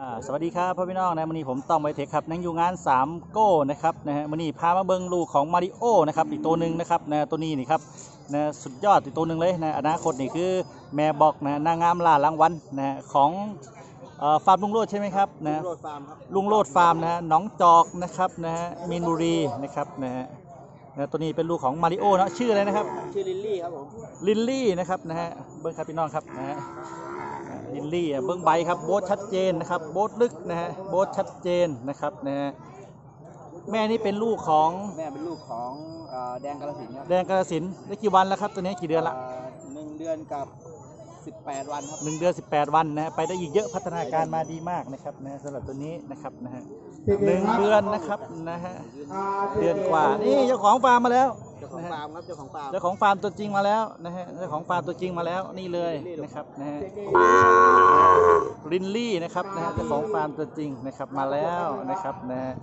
อ่าสวัสดีครับพ่อพี่น้องนะวันนี้ผมต้องไปเทคครับนั่งอยู่งาน3โก้นะครับนะฮะวันนี้พามาเบิ้งลูกของมาริโอนะครับอีกตัวหนึ่งนะครับนะตัวนี้นี่ครับนะสุดยอดอีกตัวหนึ่งเลยนะอนาคตนี่คือแม่บอกนะนางงามล่ารางวัลนะของเอ่อฟาร์มลุงโรดใช่ไหมครับนะโรดฟาร์มครับลุงโรดฟาร์มนะฮะหน้องจอกนะครับนะฮะมีนบุรีนะครับนะฮะนะตัวนี้เป็นลูกของมาริโอนะชื่ออะไรนะครับชื่อลิลลี่ครับผมลิลลี่นะครับนะฮะเบิ้งครับพี่น้องครับนะฮะอ่า ลิลลี่อะเบิ้งใบครับโบทชัดเจนนะครับโบทลึกนะฮะโบทชัดเจนนะครับนะฮะแม่นี่เป็นลูกของแม่เป็นลูกของเอ่อแดงกาลสินธุ์ครับแดงกระสินธุ์ได้กี่วันแล้วครับตัวนี้กี่เดือนละเอ่อหนึ่งเดือนกับ 18 วันครับหนึ่งเดือน18 วันนะฮะไปได้อีกเยอะพัฒนาการมาดีมากนะครับนะฮะสำหรับตัวนี้นะครับนะฮะหนึ่งเดือนนะครับนะฮะเดือนกว่านี่เจ้าของฟาร์มมาแล้ว เจ้าของนะฮะฟาร์มครับเจ้าของฟาร์มเจ้าของฟาร์มตัวจริงมาแล้วนะฮะเจ้าของฟาร์มตัวจริงมาแล้วนี่เลยนะครับนะฮะลินลี่นะครับนะฮะเจ้าของฟาร์มตัวจริงนะครับมาแล้วนะครับนะฮะ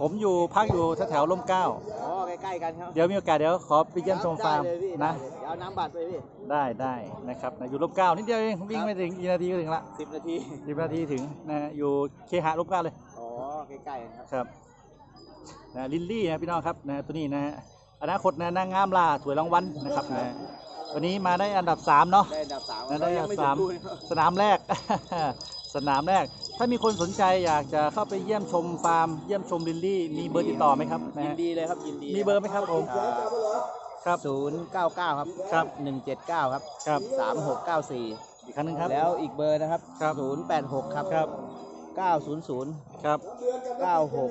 ผมอยู่พักอยู่แถวๆร่มเกล้าอ๋อใกล้ๆกันครับเดี๋ยวมีโอกาสเดี๋ยวขอไปเยี่ยมชมฟาร์มได้เลยพี่นะได้เลยเดี๋ยวเอาน้ำบัตรไปพี่ได้ได้นะครับนะอยู่ร่มเกล้านิดเดียวเองวิ่งไม่ถึงกี่นาทีก็ถึงละ10นาทีสิบนาทีถึงนะฮะอยู่เคหะร่มเกล้าเลยอ๋อใกล้ๆกันครับครับ นะลินลี่นะพี่น้องครับนะตัวนี้นะฮะอนาคตนะนางงามล่าถวยรางวัลนะครับนะวันนี้มาได้อันดับสามเนาะได้อันดับสามนะได้อันยัดับไม่สามถึงคู่นะครับสนามแรก สนามแรก ถ้ามีคนสนใจอยากจะเข้าไปเยี่ยมชมฟาร์มเยี่ยมชมลินลี่มีเบอร์ติดต่อไหมครับนะยินฮะดีเลยครับยินดีมีเบอร์ไหมครับผมครับศูนย์เก้าเก้าครับครับหนึ่งเจ็ดเก้าครับครับสามหกเก้าสี่อีกครั้งหนึ่งครับ แล้วอีกเบอร์นะครับครับ ศูนย์แปดหกครับ ครับ เก้าศูนย์ศูนย์ครับเก้าหก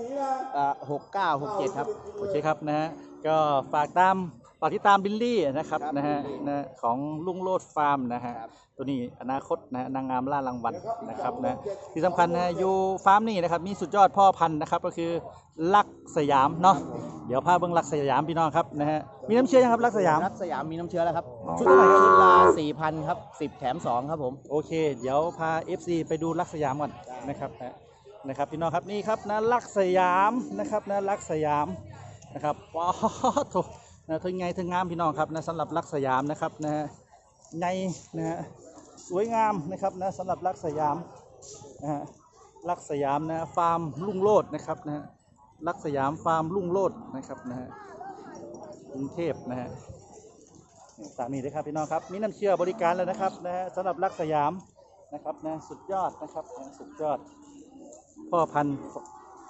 อ่าหกเก้าหกเจ็ดครับ โอเคครับนะฮะ ก็ฝากตาม ฝากติดตามบิลลี่นะครับครับนะฮะบิลลี่นะของลุงโลดฟาร์มนะฮะครับ ตัวนี้อนาคตนะฮะนางงามล่ารางวัลนะครับนะที่สำคัญนะฮะอยู่ฟาร์มนี่นะครับมีสุดยอดพ่อพันธุ์นะครับก็คือลักสยามเนาะเดี๋ยวพาเบิ้งลักสยามพี่น้องครับนะฮะมีน้ำเชื่อยังครับลักสยาม รักสยามมีน้ำเชื้อแล้วครับชุดเท่าไหร่ครับชุดละสี่พันครับสิบแถมสองครับผม โอเค เดี๋ยวพา FC ไปดูลักสยามก่อนนะครับนะนะครับพี่น้องครับนี่ครับนะลักสยามนะครับนะลักสยามนะครับว้าวโถ นะถึงไงถึงงามพี่น้องครับนะสำหรับลักสยามนะครับนะไงนะฮะสวยงามนะครับนะสำหรับลักสยามนะฮะลักสยามนะฟาร์มลุ่งโลดนะครับนะฮะลักสยามฟาร์มลุ่งโลดนะครับนะฮะกรุงเทพนะฮะตามนี้เลยครับพี่น้องครับมีน้ำเชื่อบริการแล้วนะครับนะฮะสำหรับรักสยามนะครับนะสุดยอดนะครับนะสุดยอด พ่อพันธุ์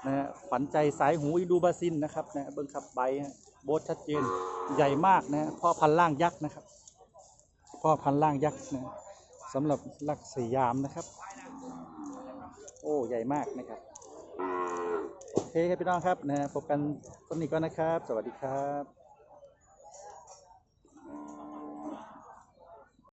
นะฮะขวัญใจสายหูอินดูบาซินนะครับนะเบิ้งขับใบฮะ โบสชัดเจนใหญ่มากนะพ่อพันล่างยักษ์นะครับ พ่อพันล่างยักษ์นะสำหรับลักสยามนะครับ โอ้ใหญ่มากนะครับโอเคครับพี่น้องครับนะฮะพบกันต้นนี้ก่อนนะครับ สวัสดีครับ